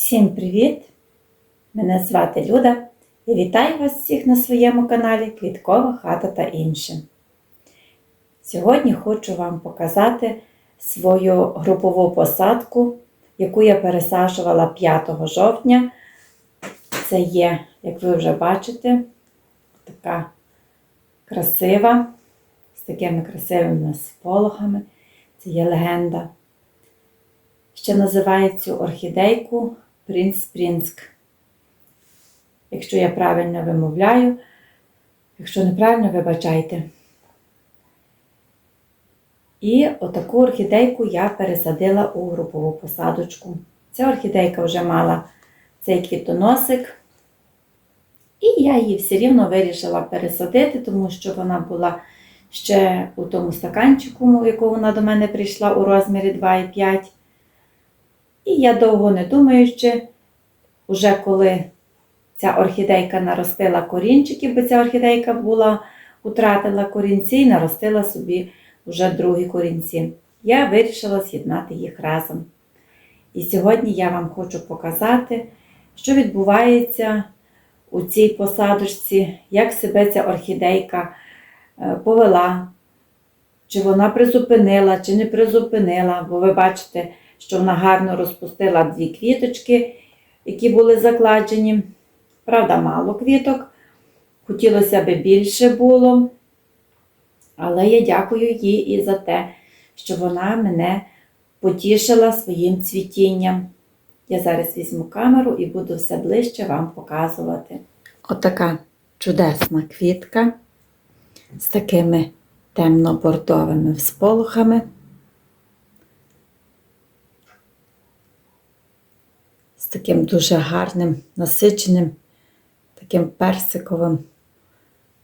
Всім привіт! Мене звати Люда і вітаю вас всіх на своєму каналі Квіткова хата та інше. Сьогодні хочу вам показати свою групову посадку, яку я пересаджувала 5 жовтня. Це є, як ви вже бачите, така красива, з такими красивими сполохами. Це є легенда. Ще називають цю орхідейку Принц Принск. Якщо я правильно вимовляю, якщо неправильно, вибачайте. І отаку орхідейку я пересадила у групову посадочку. Ця орхідейка вже мала цей квітоносик. І я її все рівно вирішила пересадити, тому що вона була ще у тому стаканчику, в якому вона до мене прийшла у розмірі 2,5. І я довго не думаючи, уже коли ця орхідейка наростила корінчиків, бо ця орхідейка була, утратила корінці і наростила собі вже другі корінці. Я вирішила з'єднати їх разом. І сьогодні я вам хочу показати, що відбувається у цій посадочці, як себе ця орхідейка е, повела, чи вона призупинила, чи не призупинила, бо ви бачите, що вона гарно розпустила дві квіточки, які були закладені. Правда, мало квіток. Хотілося б більше було. Але я дякую їй і за те, що вона мене потішила своїм цвітінням. Я зараз візьму камеру і буду все ближче вам показувати. Отака чудесна квітка з такими темно-бордовими всполохами. Таким дуже гарним, насиченим, таким персиковим,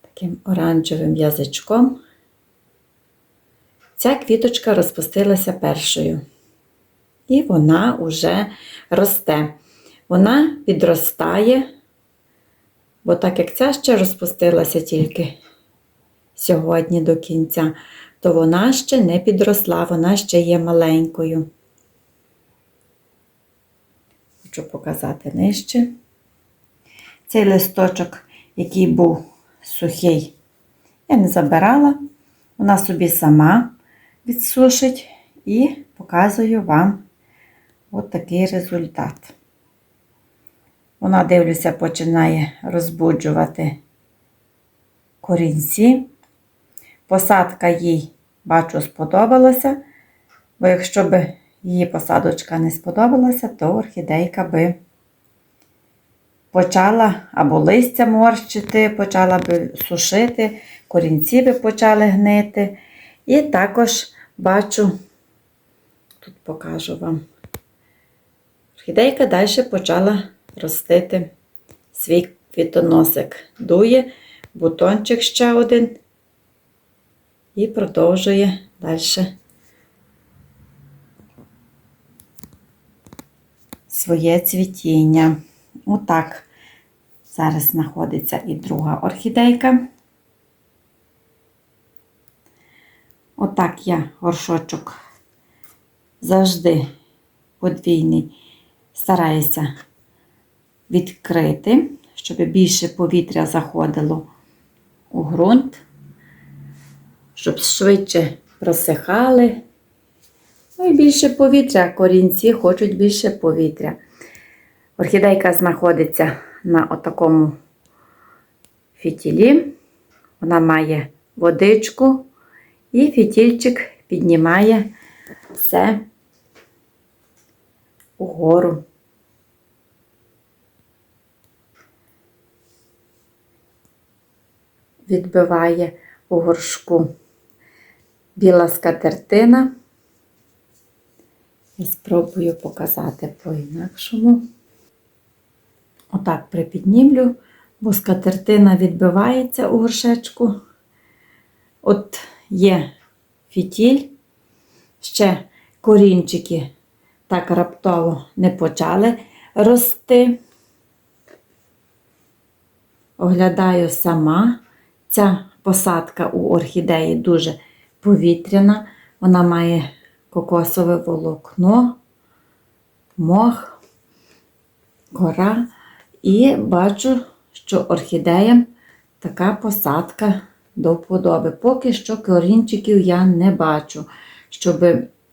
таким оранжевим язичком. Ця квіточка розпустилася першою. І вона вже росте. Вона підростає, бо так як ця ще розпустилася тільки сьогодні до кінця, то вона ще не підросла, вона ще є маленькою. Хочу показати нижче. Цей листочок, який був сухий, я не забирала, вона собі сама відсушить і показую вам от результат. Вона, дивлюся, починає розбуджувати корінці. Посадка їй, бачу, сподобалася, бо якщо б її посадочка не сподобалася, то орхідейка би почала або листя морщити, почала би сушити, корінці би почали гнити. І також бачу, тут покажу вам, орхідейка далі почала ростити свій квітоносик. Дує бутончик ще один і продовжує далі своє цвітіння. Отак. Зараз знаходиться і друга орхідейка. Отак я горшочок завжди подвійний стараюся відкрити, щоб більше повітря заходило у ґрунт, щоб швидше просихали. Ну і більше повітря, корінці хочуть більше повітря. Орхідейка знаходиться на отакому фітілі. Вона має водичку, і фітільчик піднімає все угору. Відбиває у горшку біла скатертина. Спробую показати по-інакшому. Отак припіднімлю, бо скатертина відбивається у горшечку. От є фітіль, ще корінчики так раптово не почали рости. Оглядаю сама. Ця посадка у орхідеї дуже повітряна, вона має кокосове волокно, мох. кора. І бачу, що орхідеям така посадка до вподоби. Поки що корінчиків я не бачу, щоб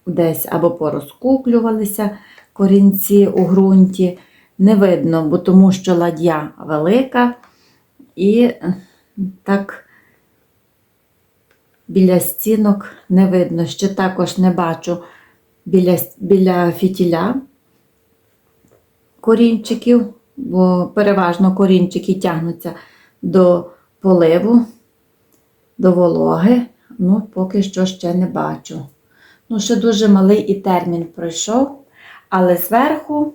десь або порозкуклювалися корінці у ґрунті. Не видно, бо тому що ладья велика і так біля стінок не видно. Ще також не бачу біля, біля фітіля корінчиків, бо переважно корінчики тягнуться до поливу, до вологи. Ну, поки що ще не бачу. Ну, ще дуже малий і термін пройшов, але зверху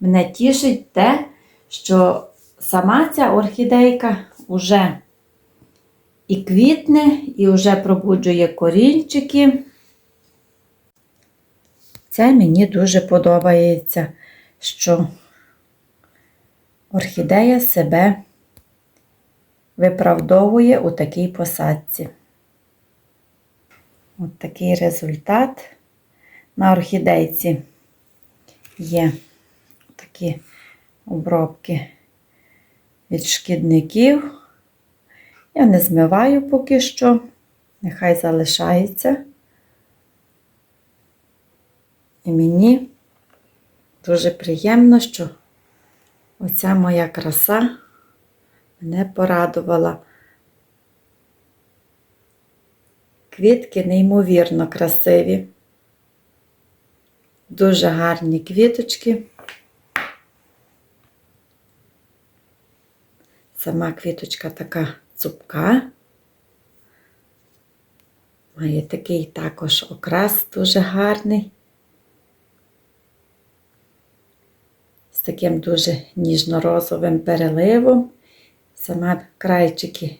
мене тішить те, що сама ця орхідейка вже і квітне, і вже пробуджує корінчики. Це мені дуже подобається, що орхідея себе виправдовує у такій посадці. От такий результат. На орхідейці є такі обробки від шкідників. Я не змиваю поки що, нехай залишається. І мені дуже приємно, що оця моя краса мене порадувала. Квітки неймовірно красиві, дуже гарні квіточки. Сама квіточка така цупка. Має такий також окрас дуже гарний. З таким дуже ніжно-розовим переливом. Сама крайчики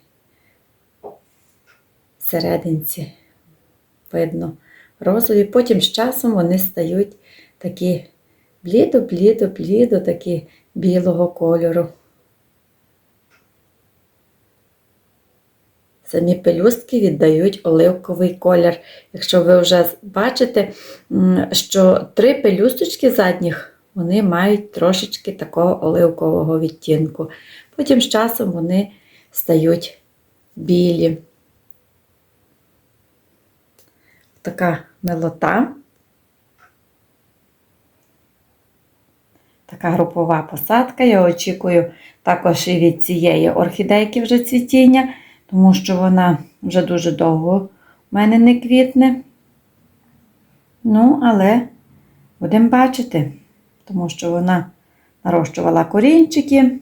серединці видно розові. Потім з часом вони стають такі блідо-блідо-блідо, такі білого кольору. Самі пелюстки віддають оливковий колір. Якщо ви вже бачите, що три пелюсточки задніх вони мають трошечки такого оливкового відтінку. Потім з часом вони стають білі. Така милота. Така групова посадка. Я очікую також і від цієї орхідейки вже цвітіння тому що вона вже дуже довго в мене не квітне. Ну, але будемо бачити, тому що вона нарощувала корінчики.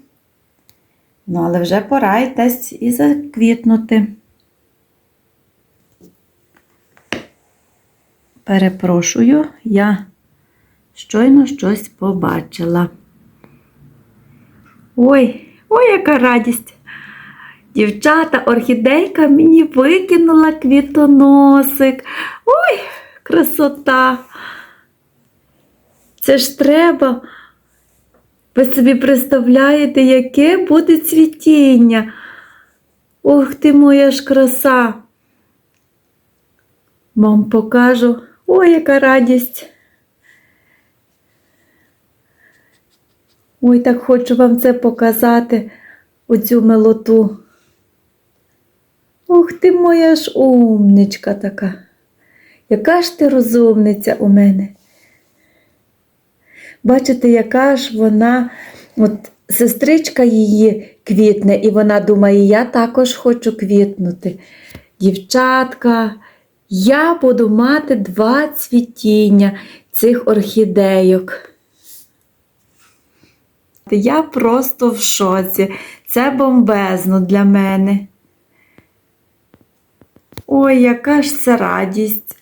Ну, але вже пора й десь і заквітнути. Перепрошую, я щойно щось побачила. Ой, ой, яка радість! Дівчата, орхідейка мені викинула квітоносик. Ой, красота! Це ж треба. Ви собі представляєте, яке буде цвітіння? Ох ти моя ж краса. Вам покажу. Ой, яка радість. Ой, так хочу вам це показати, оцю милоту. Ух ти моя ж умничка така. Яка ж ти розумниця у мене? Бачите, яка ж вона, от сестричка її квітне, і вона думає, я також хочу квітнути. Дівчатка, я буду мати два цвітіння цих орхідейок. Я просто в шоці. Це бомбезно для мене. Ой, яка ж це радість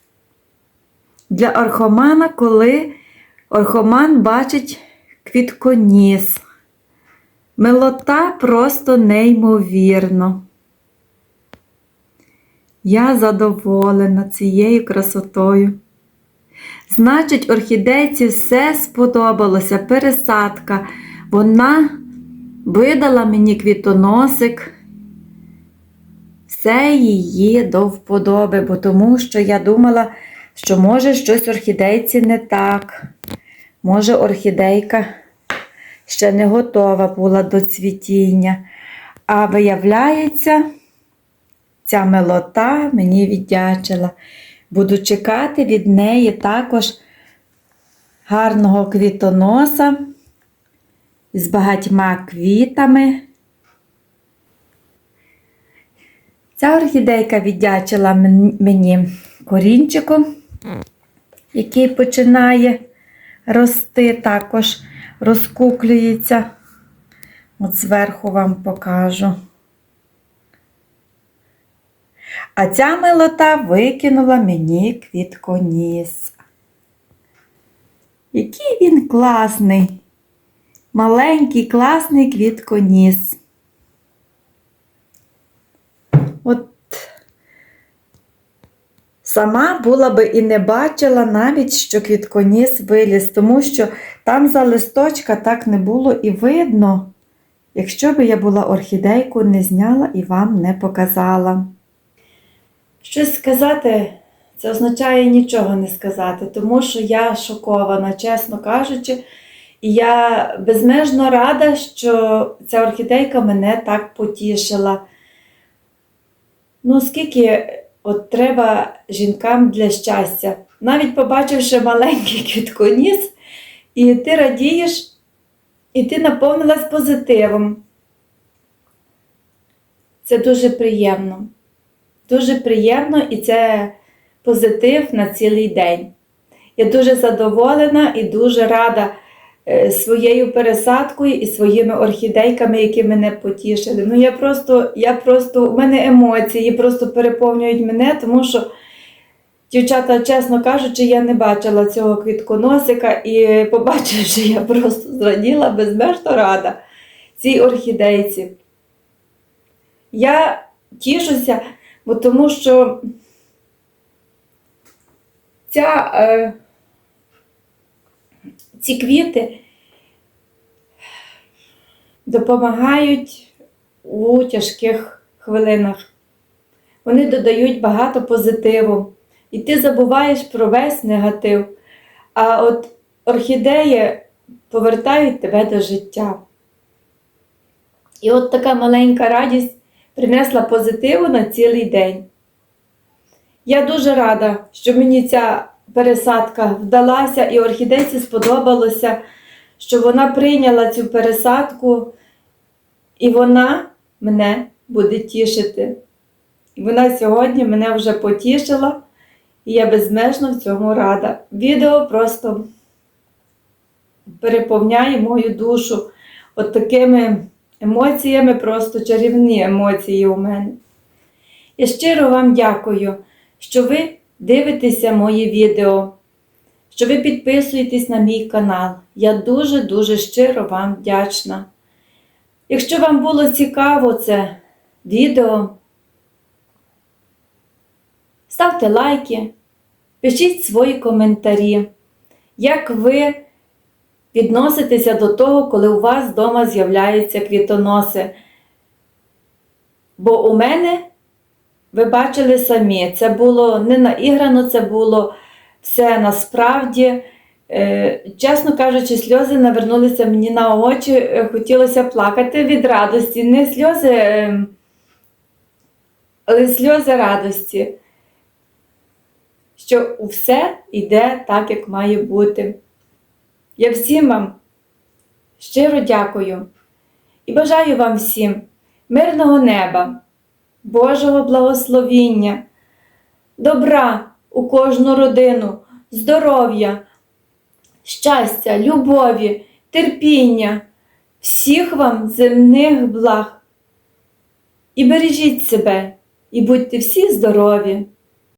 для орхомана, коли орхоман бачить квітконіс. Милота просто неймовірно. Я задоволена цією красотою. Значить, орхідейці все сподобалося, пересадка. Вона видала мені квітоносик все її до вподоби, бо тому що я думала, що може щось орхідейці не так. Може, орхідейка ще не готова була до цвітіння. А виявляється, ця милота мені віддячила. Буду чекати від неї також гарного квітоноса з багатьма квітами. Ця орхідейка віддячила мені корінчиком, який починає рости, також розкуклюється. От зверху вам покажу. А ця милота викинула мені квітконіс. Який він класний, маленький, класний квітконіс. От сама була би і не бачила навіть, що квітконіс виліз, тому що там за листочка так не було і видно, якщо би я була орхідейку не зняла і вам не показала. Щось сказати, це означає нічого не сказати, тому що я шокована, чесно кажучи, і я безмежно рада, що ця орхідейка мене так потішила. Ну, скільки от треба жінкам для щастя, навіть побачивши маленький квітконіс, і ти радієш, і ти наповнилась позитивом. Це дуже приємно. Дуже приємно і це позитив на цілий день. Я дуже задоволена і дуже рада своєю пересадкою і своїми орхідейками, які мене потішили. Ну я просто, я просто, у мене емоції просто переповнюють мене, тому що, дівчата, чесно кажучи, я не бачила цього квітконосика і побачивши, я просто зраділа безмежно рада цій орхідейці. Я тішуся, бо тому що ця, е, ці квіти допомагають у тяжких хвилинах. Вони додають багато позитиву. І ти забуваєш про весь негатив. А от орхідеї повертають тебе до життя. І от така маленька радість принесла позитиву на цілий день. Я дуже рада, що мені ця пересадка вдалася і орхідейці сподобалося, що вона прийняла цю пересадку, і вона мене буде тішити. Вона сьогодні мене вже потішила, і я безмежно в цьому рада. Відео просто переповняє мою душу от такими емоціями, просто чарівні емоції у мене. Я щиро вам дякую, що ви дивитеся мої відео, що ви підписуєтесь на мій канал. Я дуже-дуже щиро вам вдячна. Якщо вам було цікаво це відео, ставте лайки, пишіть свої коментарі, як ви відноситеся до того, коли у вас вдома з'являються квітоноси. Бо у мене, ви бачили самі, це було не наіграно, це було все насправді. Е, Чесно кажучи, сльози навернулися мені на очі, е, хотілося плакати від радості. Не сльози, е, але сльози радості, що все йде так, як має бути. Я всім вам щиро дякую і бажаю вам всім мирного неба, Божого благословіння, добра у кожну родину, здоров'я, щастя, любові, терпіння, всіх вам земних благ. І бережіть себе, і будьте всі здорові!